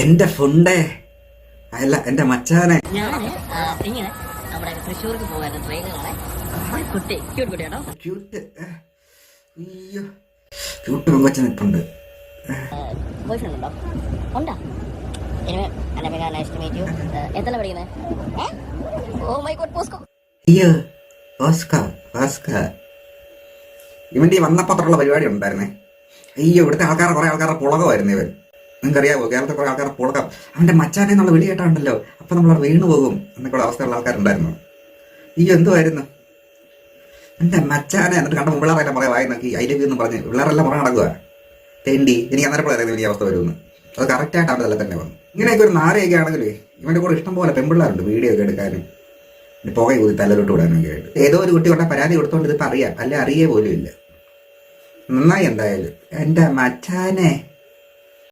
എന്റെ ഫുണ്ടേ. അല്ല എന്റെ മച്ചാനെ. ഞാൻ ആ, ഇങ്ങനെ നമ്മുടെ തൃശ്ശൂർക്ക് പോകായിരുന്നു ട്രെയിനിലാണ്. കുട്ടി ക്യൂട്ട് കുട്ടി കേട്ടോ ക്യൂട്ട് അയ്യോ. ക്യൂട്ട് പെങ്കൊച്ച നിൽപ്പുണ്ട് ബോയ് ഫ്രണ്ട് ഉണ്ടോ? ഉണ്ടോ? Anyway Anamika nice to meet you എത്ര പഠിക്കുന്നത് ഓ മൈ ഗോഡ് പോസ്കോ അയ്യോ ഓസ്കാർ ഓസ്കാർ ഇവന്റെ ഈ വന്നപ്പത്തുള്ള പരിപാടി ഉണ്ടായിരുന്നേ. അയ്യോ ഇവിടുത്തെ ആൾക്കാരെ കുറെ ആൾക്കാരുടെ പുളകമായിരുന്നു ഇവൻ. നിങ്ങൾക്കറിയാവോ കേരളത്തിൽ കുറെ ആൾക്കാർ പുളകം അവന്റെ മച്ചാനെ നമ്മൾ വിളി കേട്ടാണ്ടല്ലോ. അപ്പൊ നമ്മൾ വീണു പോകും എന്നൊക്കെയുള്ള അവസ്ഥയുള്ള ആൾക്കാരുണ്ടായിരുന്നു. ഈ എന്തുമായിരുന്നു എന്റെ മച്ചാനെ എന്നിട്ട് കണ്ട പിള്ളേരെല്ലാം പറയാം വായി നോക്കി ഐ ലവ് എന്ന് പറഞ്ഞ് പിള്ളേരെല്ലാം പുറം നടക്കുക തെണ്ടി എനിക്ക് അന്നേരം അറിയാം വലിയ അവസ്ഥ വരുമെന്ന്. അത് കറക്റ്റായിട്ട് അവന്റെ തന്നെ വന്നു. ഇങ്ങനെയൊക്കെ ഒരു നാരയൊക്കെ ആണെങ്കിലേ ഇവന്റെ കൂടെ ഇഷ്ടം പോലെ പെൺപിള്ളേരുണ്ട് വീഡിയോ ഒക്കെ എടുക്കാനും പുക ഊതി തലയിലോട്ട് വിടാനൊക്കെ ആയിട്ട്. ഏതോ ഒരു കുട്ടി കൊണ്ട പരാതി കൊടുത്തോണ്ട് ഇതിപ്പോ അറിയാം. അല്ലെ അറിയേ പോലും ഇല്ല. നന്നായി എന്തായാലും. എന്റെ മച്ചാനെ